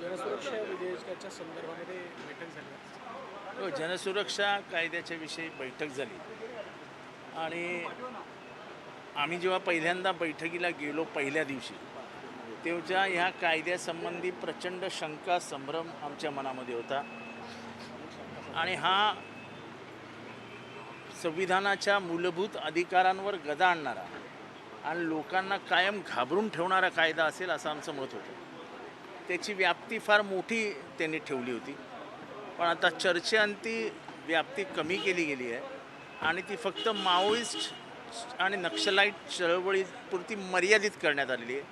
जनसुरक्षा विधेयकाच्या संदर्भामध्ये बैठक झाली. हो जनसुरक्षा कायद्याच्या विषयी बैठक झाली. आणि आम्ही जेव्हा पहिल्यांदा बैठकीला गेलो पहिल्या दिवशी तेव्हा ह्या कायद्यासंबंधी प्रचंड शंका संभ्रम आमच्या मनामध्ये होता. आणि हा संविधानाच्या मूलभूत अधिकारांवर गदा आणणारा आणि लोकांना कायम घाबरून ठेवणारा कायदा असेल असं आमचं मत होतं. त्याची व्याप्ती फार मोठी त्यांनी ठेवली होती. पण आता चर्चेअंती व्याप्ती कमी केली गेली आहे आणि ती फक्त माओइस्ट आणि नक्षलाईट चळवळीपुरती मर्यादित करण्यात आलेली आहे.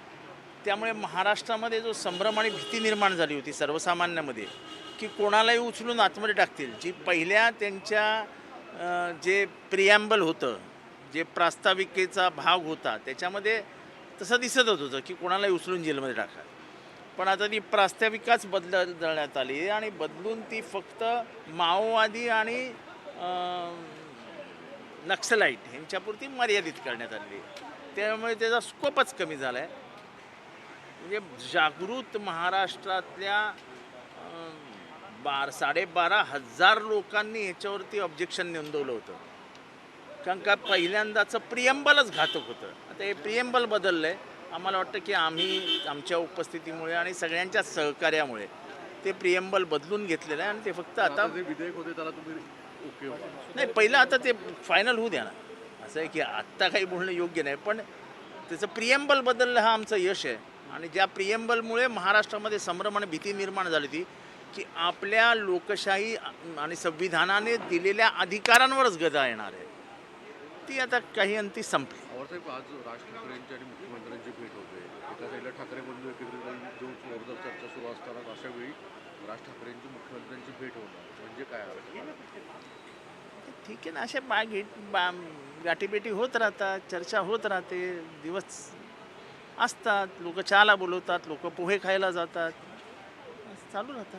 त्यामुळे महाराष्ट्रामध्ये जो संभ्रम आणि भीती निर्माण झाली होती सर्वसामान्यामध्ये की कोणालाही उचलून आतमध्ये टाकतील. जी पहिल्या त्यांच्या जे प्रियॅम्बल होतं जे प्रास्ताविकेचा भाग होता त्याच्यामध्ये तसं दिसतच होतं की कोणालाही उचलून जेलमध्ये टाका पण आता ती प्रास्ताविकाच बदलण्यात आली आणि बदलून ती फक्त माओवादी आणि नक्सलाईट ह्यांच्यापुरती मर्यादित करण्यात आली. त्यामुळे त्याचा स्कोपच कमी झाला आहे म्हणजे जागृत महाराष्ट्रातल्या बार साडेबारा हजार लोकांनी ह्याच्यावरती ऑब्जेक्शन नोंदवलं होतं. कारण का पहिल्यांदाचं प्रियंबलच घातक होतं. आता हे प्रियंबल बदललं आहे आम्हाला वाटतं की आम्ही आमच्या उपस्थितीमुळे आणि सगळ्यांच्या सहकार्यामुळे ते प्रियंबल बदलून घेतलेलं आहे आणि ते फक्त आता विधेयक होते त्याला तुम्ही ओके नाही पहिलं आता ते फायनल होऊ द्या ना. असं आहे की आत्ता काही बोलणं योग्य नाही पण त्याचं प्रियंबल बदललं हा आमचं यश आहे. आणि ज्या प्रियंबलमुळे महाराष्ट्रामध्ये संभ्रम आणि भीती निर्माण झाली होती की आपल्या लोकशाही आणि संविधानाने दिलेल्या अधिकारांवरच गदा येणार आहे. ती आता काही अंती संपली. पवारसाहेब आज राज ठाकरेंची आणि मुख्यमंत्र्यांची भेट होते. एका साईडला ठाकरे बंधू येऊन घेऊन जोरदार चर्चा सुरू असताना अशा वेळी राज ठाकरेंची मुख्यमंत्र्यांची भेट होणं म्हणजे काय? ठीक आहे ना अशा बा घेट बा गाठीभेटी होत राहतात चर्चा होत राहते दिवस असतात लोक चहाला बोलवतात लोक पोहे खायला जातात. चालू राहतं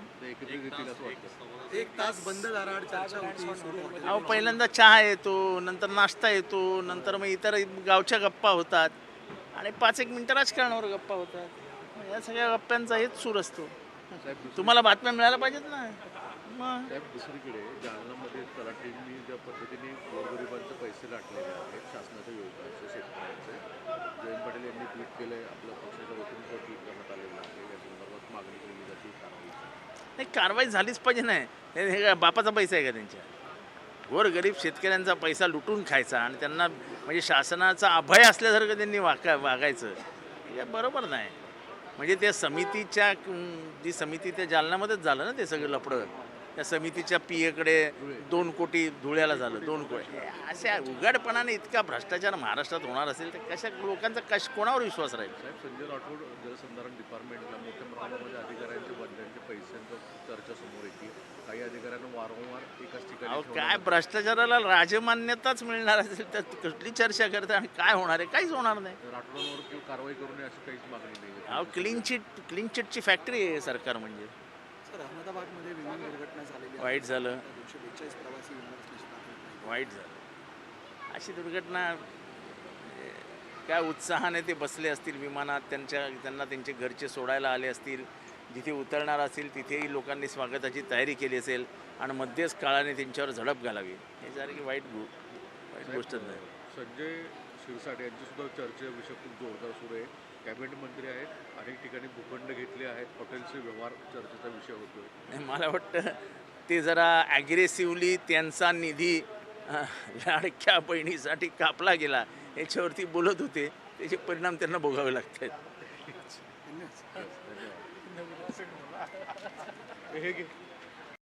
एक तास बंद दाराआड चर्चा होती सुरू होती. अहो पहिल्यांदा चहा येतो नंतर नाश्ता येतो नंतर मग इतर गावच्या गप्पा होतात. आणि पाच एक मिनटं राजकारणावर गप्पा होतात. या सगळ्या गप्प्यांचा हेच सूर असतो. साहेब तुम्हाला बातम्या मिळायला पाहिजेत ना? मग? साहेब दुसरीकडे जालन्यामध्ये तलाठींनी ज्या पद्धतीने गोरगरिबांचे पैसे लाटलेले आहेत शासनाच्या योजनांचे शेतकऱ्यांचे जयंत पाटील यांनी ट्विट केलंय आपल्या पक्षाच्या वतीने ट्विट करण्यात आलेलं आहे. या संदर्भात मागणी केली नाही कारवाई झालीच पाहिजे नाही हे काय बापाचा पैसा आहे का त्यांच्या? गोरगरीब शेतकऱ्यांचा पैसा लुटून खायचा आणि त्यांना म्हणजे शासनाचा अभय असल्यासारखं त्यांनी वाका वागायचं. हे बरोबर नाही. म्हणजे त्या समितीच्या जी समिती त्या जालन्यामध्येच झालं ना ते सगळं लफडं? त्या समितीच्या पियेकडे दोन कोटी धुळ्याला झालं दोन कोटी. अशा उघडपणाने इतका भ्रष्टाचार महाराष्ट्रात होणार असेल तर कशा लोकांचा कश कोणावर विश्वास राहील? साहेब संजय राठोड जलसंधारण डिपार्टमेंटला मोठ्या प्रमाणामध्ये अधिकाऱ्यांच्या बदल्यांच्या पैशांचं चर्चा समोर येते. काही अधिकाऱ्यांना वारंवार एकाच ठिकाणी अहो काय भ्रष्टाचाराला राजमान्यताच मिळणार असेल तर कसली चर्चा करते आणि काय होणार आहे? काहीच होणार नाही. राठोडांवर किंवा कारवाई करू नये अशी काहीच मागणी नाही अहो क्लीन चिट क्लीन चिटची फॅक्टरी आहे सरकार म्हणजे. सर अहमदाबादमध्ये विमान दुर्घटना झालेली. वाईट झालं. दोनशे बेचाळीस प्रवासी विमान वाईट झालं. अशी दुर्घटना म्हणजे काय उत्साहाने ते बसले असतील विमानात त्यांच्या त्यांना त्यांचे घरचे सोडायला आले असतील जिथे उतरणार असतील तिथेही लोकांनी स्वागताची तयारी केली असेल आणि मध्येच काळाने त्यांच्यावर झडप घालावी. यासारखी वाईट गो- वाईट गोष्ट नाही. संजय शिरसाट यांची सुद्धा चर्चा विषय खूप जोरदार सुरू आहे. कॅबिनेट मंत्री आहेत अनेक ठिकाणी भूखंड घेतले आहेत हॉटेलचे व्यवहार चर्चेचा विषय नाही, मला वाटतं ते जरा ॲग्रेसिव्हली त्यांचा निधी लाडक्या बहिणीसाठी कापला गेला याच्यावरती बोलत होते. त्याचे परिणाम त्यांना भोगावे लागत आहेत धन्यवाद. हे घे.